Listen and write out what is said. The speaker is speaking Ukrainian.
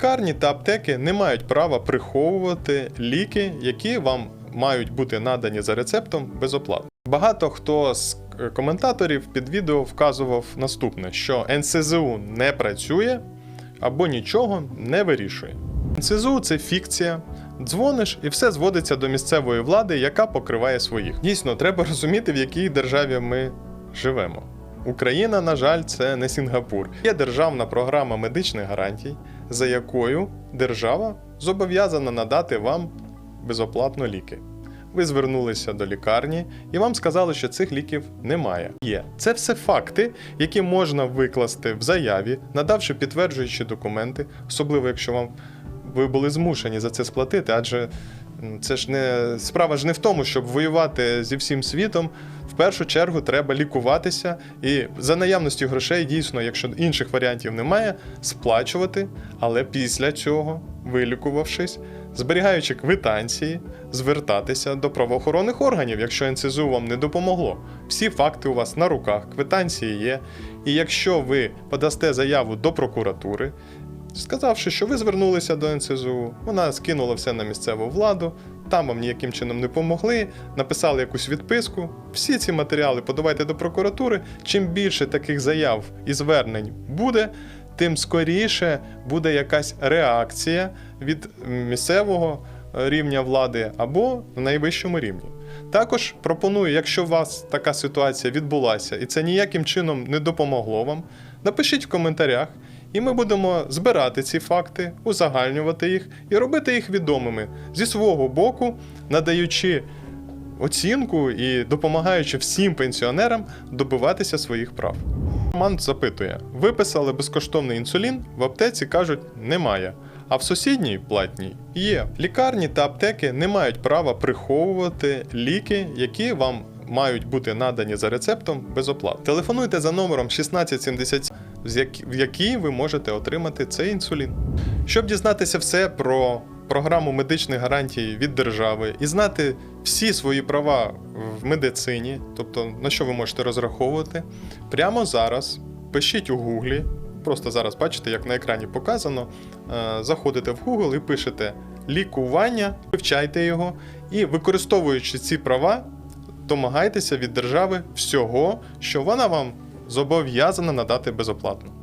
Лікарні та аптеки не мають права приховувати ліки, які вам мають бути надані за рецептом безоплатно. Багато хто з коментаторів під відео вказував наступне: що НСЗУ не працює або нічого не вирішує. НСЗУ це фікція. Дзвониш і все зводиться до місцевої влади, яка покриває своїх. Дійсно, треба розуміти, в якій державі ми живемо. Україна, на жаль, це не Сінгапур. Є державна програма медичних гарантій, за якою держава зобов'язана надати вам безоплатно ліки. Ви звернулися до лікарні і вам сказали, що цих ліків немає. Є це все факти, які можна викласти в заяві, надавши підтверджуючі документи, особливо якщо вам ви були змушені за це сплатити, адже це ж не справа ж не в тому, щоб воювати зі всім світом. В першу чергу треба лікуватися, і за наявності грошей, дійсно, якщо інших варіантів немає, сплачувати, але після цього, вилікувавшись, зберігаючи квитанції, звертатися до правоохоронних органів, якщо НСЗУ вам не допомогло. Всі факти у вас на руках, квитанції є. І якщо ви подасте заяву до прокуратури, сказавши, що ви звернулися до НСЗУ, вона скинула все на місцеву владу, там вам ніяким чином не помогли, написали якусь відписку. Всі ці матеріали подавайте до прокуратури. Чим більше таких заяв і звернень буде, тим скоріше буде якась реакція від місцевого е, рівня влади або на найвищому рівні. Також пропоную, якщо у вас така ситуація відбулася і це ніяким чином не допомогло вам, напишіть в коментарях, і ми будемо збирати ці факти, узагальнювати їх і робити їх відомими зі свого боку, надаючи оцінку і допомагаючи всім пенсіонерам добиватися своїх прав. Роман запитує: виписали безкоштовний інсулін, в аптеці кажуть, немає. А в сусідній платній є. Лікарні та аптеки не мають права приховувати ліки, які вам мають бути надані за рецептом безоплатно. Телефонуйте за номером 1677, з як- в якій ви можете отримати цей інсулін. Щоб дізнатися все про програму медичних гарантій від держави і знати всі свої права в медицині, тобто на що ви можете розраховувати, прямо зараз пишіть у Гуглі. Просто зараз бачите, як на екрані показано. е, Заходите в Google і пишете лікування, вивчайте його і використовуючи ці права, домагайтеся від держави всього, що вона вам зобов'язана надати безоплатно.